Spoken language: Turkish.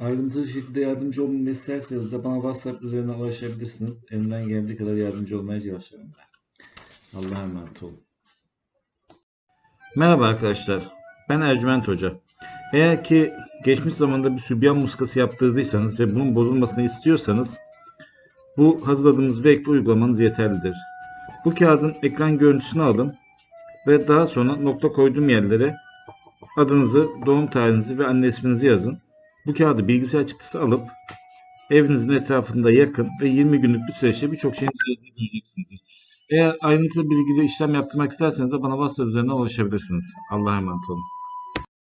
Ayrıntılı şekilde yardımcı olmamı isterseniz de bana WhatsApp üzerinden ulaşabilirsiniz. Elimden geldiği kadar yardımcı olmaya çalışıyorum ben. Allah'a emanet olun. Merhaba arkadaşlar. Ben Ercüment Hoca. Eğer ki geçmiş zamanda bir sübyan muskası yaptırdıysanız ve bunun bozulmasını istiyorsanız bu hazırladığımız vekfi uygulamanız yeterlidir. Bu kağıdın ekran görüntüsünü alın ve daha sonra nokta koyduğum yerlere adınızı, doğum tarihinizi ve anne isminizi yazın. Bu kağıdı bilgisayar çıktısı alıp evinizin etrafında yakın ve 20 günlük bir süreçte birçok şeyin üzerinde göreceksiniz. Eğer ayrıntılı bilgili işlem yaptırmak isterseniz de bana WhatsApp üzerinden ulaşabilirsiniz. Allah'a emanet olun.